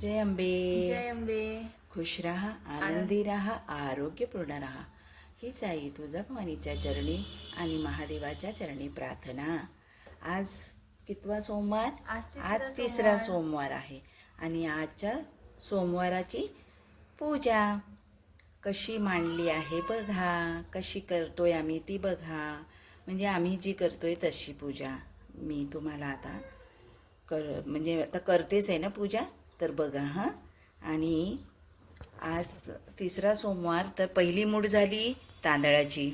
जय अंबे जय अंबे खुश राहा आनंदी राहा आरोग्यपूर्ण राहा हीच आई तुळजा भवानीच्या चरणी आणि महादेवाच्या चरणी प्रार्थना. आज कितवा सोमवार? आज तिसरा आज तिसरा सोमवार. सोमवार आहे. आणि आजच्या सोमवाराची पूजा कशी मांडली आहे बघा. कशी करतोय आम्ही ती बघा. म्हणजे आम्ही जी करतोय तशी पूजा मी तुम्हाला आता कर म्हणजे आता करतेच आहे ना पूजा? तर बघा हां. आणि आज तिसरा सोमवार तर पहिली मूठ झाली तांदळाची.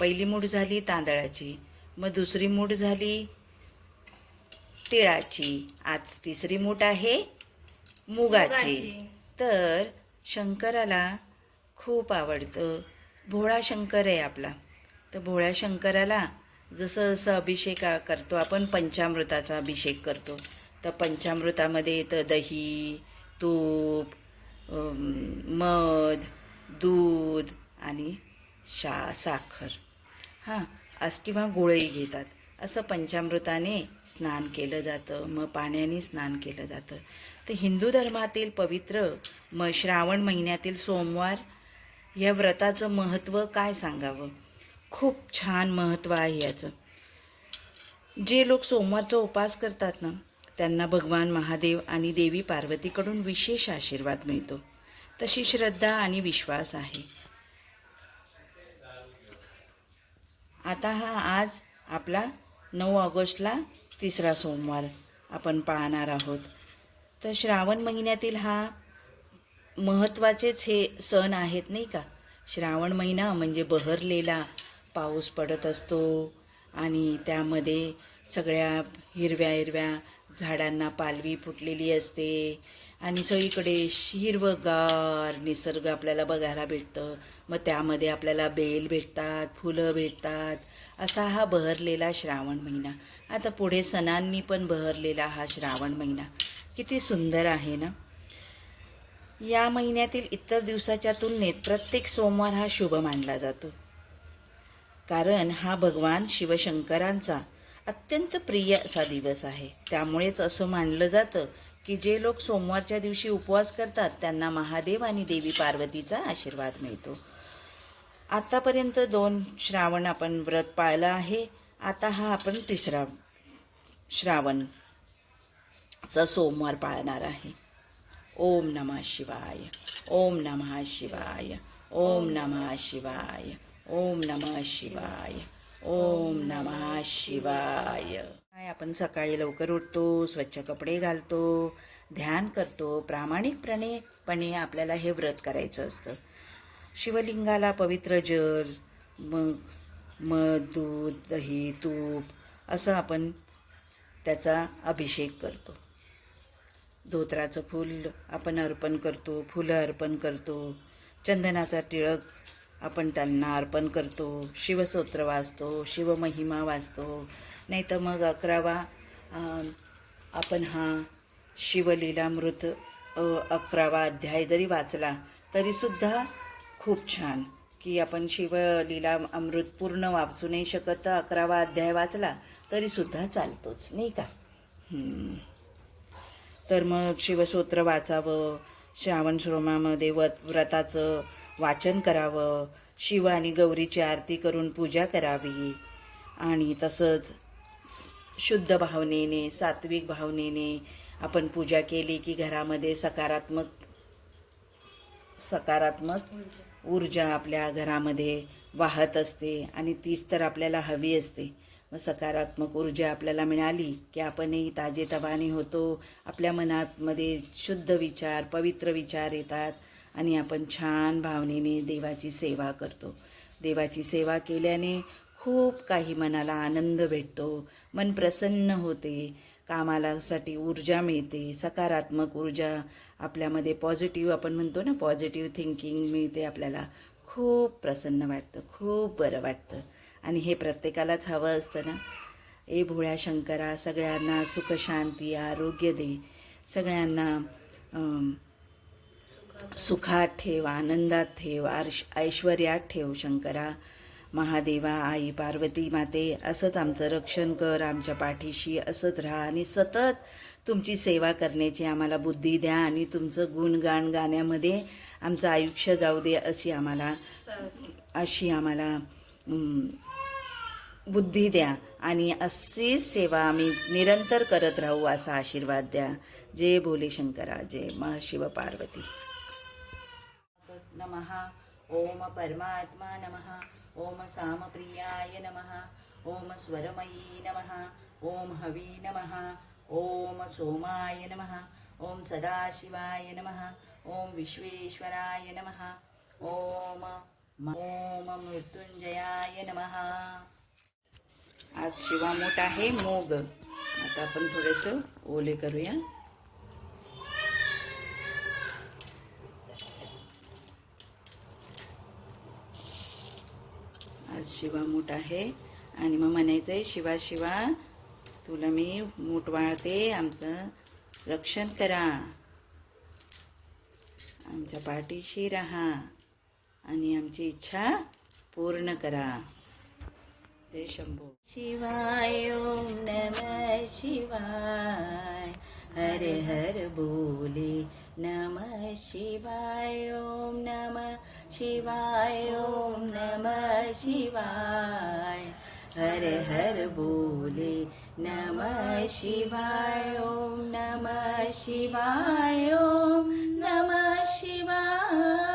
पहिली मूठ झाली तांदळाची. मग दुसरी मूठ झाली तिळाची. आज तिसरी मूठ आहे मुगाची. तर शंकराला खूप आवडतं. भोळा शंकर आहे आपला. तर भोळ्या शंकराला जसं जसं अभिषेक करतो आपण पंचामृताचा अभिषेक करतो. तर पंचामृतामध्ये येतं दही तूप मध दूध आणि शा साखर. हां अस किंवा गोळही घेतात. असं पंचामृताने स्नान केलं जातं. मग पाण्याने स्नान केलं जातं. तर हिंदू धर्मातील पवित्र म श्रावण महिन्यातील सोमवार या व्रताचं महत्त्व काय सांगावं? खूप छान महत्त्व आहे याचं. जे लोक सोमवारचा उपास करतात ना त्यांना भगवान महादेव आणि देवी पार्वतीकडून विशेष आशीर्वाद मिळतो. तशी श्रद्धा आणि विश्वास आहे. आता हा आज आपला नऊ ऑगस्टला तिसरा सोमवार आपण पाहणार आहोत. तर श्रावण महिन्यातील हा महत्त्वाचेच हे सण आहेत नाही का? श्रावण महिना म्हणजे बहरलेला पाऊस पडत असतो आणि त्यामध्ये सगळ्या हिरव्या हिरव्या झाडांना पालवी फुटलेली असते. आणि सगळीकडे हिरवगार निसर्ग आपल्याला बघायला भेटतं. मग त्यामध्ये आपल्याला बेल भेटतात फुलं भेटतात. असा हा बहरलेला श्रावण महिना. आता पुढे सणांनी पण बहरलेला हा श्रावण महिना. किती सुंदर आहे ना? या महिन्यातील इतर दिवसाच्या तुलनेत प्रत्येक सोमवार हा शुभ मानला जातो. कारण हा भगवान शिवशंकरांचा अत्यंत प्रिय असा दिवस आहे. त्यामुळेच असं मानलं जातं की जे लोक सोमवारच्या दिवशी उपवास करतात त्यांना महादेव आणि देवी पार्वतीचा आशीर्वाद मिळतो. आतापर्यंत दोन श्रावण आपण व्रत पाळलं आहे. आता हा आपण तिसरा श्रावणचा सोमवार पाळणार आहे. ओम नमः शिवाय ओम नमः शिवाय ओम नमः शिवाय ओम नमः शिवाय. ओम नमः शिवाय. काय आपण सकाळी लवकर उठतो स्वच्छ कपडे घालतो ध्यान करतो प्रामाणिकपणे पणे आपल्याला हे व्रत करायचं असतं. शिवलिंगाला पवित्र जल मग मध दूध दही तूप असं आपण त्याचा अभिषेक करतो. धोत्राचं फूल आपण अर्पण करतो फुलं अर्पण करतो चंदनाचा टिळक आपण त्यांना अर्पण करतो शिवसूत्र वाचतो शिवमहिमा वाचतो नाही तर मग अकरावा आपण हा शिवलीलामृत अकरावा अध्याय जरी वाचला तरीसुद्धा खूप छान की आपण शिवलीला अमृत पूर्ण वाचू नाही शकत अकरावा अध्याय वाचला तरीसुद्धा चालतोच नाही का? तर मग शिवसूत्र वाचावं श्रावण श्रोमामध्ये व्रताचं वाचन करावं. शिव आणि गौरीची आरती करून पूजा करावी. आणि तसंच शुद्ध भावनेने सात्विक भावनेने आपण पूजा केली की घरामध्ये सकारात्मक सकारात्मक ऊर्जा आपल्या घरामध्ये वाहत असते आणि तीच तर आपल्याला हवी असते. मग सकारात्मक ऊर्जा आपल्याला मिळाली की आपणही ताजेतवाने होतो. आपल्या मनातमध्ये शुद्ध विचार पवित्र विचार येतात. आणि आपण छान भावनेने देवाची सेवा करतो. देवाची सेवा केल्याने खूप काही मनाला आनंद भेटतो मन प्रसन्न होते कामालासाठी ऊर्जा मिळते सकारात्मक ऊर्जा आपल्यामध्ये पॉझिटिव्ह आपण म्हणतो ना पॉझिटिव्ह थिंकिंग मिळते आपल्याला. खूप प्रसन्न वाटतं खूप बरं वाटतं. आणि हे प्रत्येकालाच हवं असतं ना. ए भोळ्या शंकरा सगळ्यांना सुखशांती आरोग्य दे. सगळ्यांना सुखात ठेव आनंदात ठेव आर्श ऐश्वर्यात ठेव शंकरा. महादेवा आई पार्वती माते असंच आमचं रक्षण कर आमच्या पाठीशी असंच राहा आणि सतत तुमची सेवा करण्याची आम्हाला बुद्धी द्या आणि तुमचं गुणगान गाण्यामध्ये आमचं आयुष्य जाऊ दे अशी आम्हाला अशी आम्हाला बुद्धी द्या आणि अशीच सेवा आम्ही निरंतर करत राहू असा आशीर्वाद द्या. जय भोले शंकरा जय महाशिव पार्वती नमः। ओम परमात्मा नमः। ओम सामप्रियाय नमः। ओम स्वरमयी नमः। ओम हवी नमः। ओम सोमाय नमः। ओम सदाशिवाय नमः। ओम विश्वेश्वराय नमः। ओम ओम मृत्युंजयाय नमः। आज शिवामोठ आहे मोग. आता आपण थोडंसं ओले करूया. शिवा मूठ आहे. आणि मग म्हणायचं आहे शिवा शिवा तुला मी मूठ वाळते. आमचं रक्षण करा. आमच्या पाठीशी राहा. आणि आमची इच्छा पूर्ण करा. जय शंभू. शिवाय ओम नम शिवाय. हर हर बोले नम शिवाय. ओम नम शिवाय ओम नम शिवाय। हर हर बोले नम शिवाय ओम नम शिवाय ओम नम शिवाय।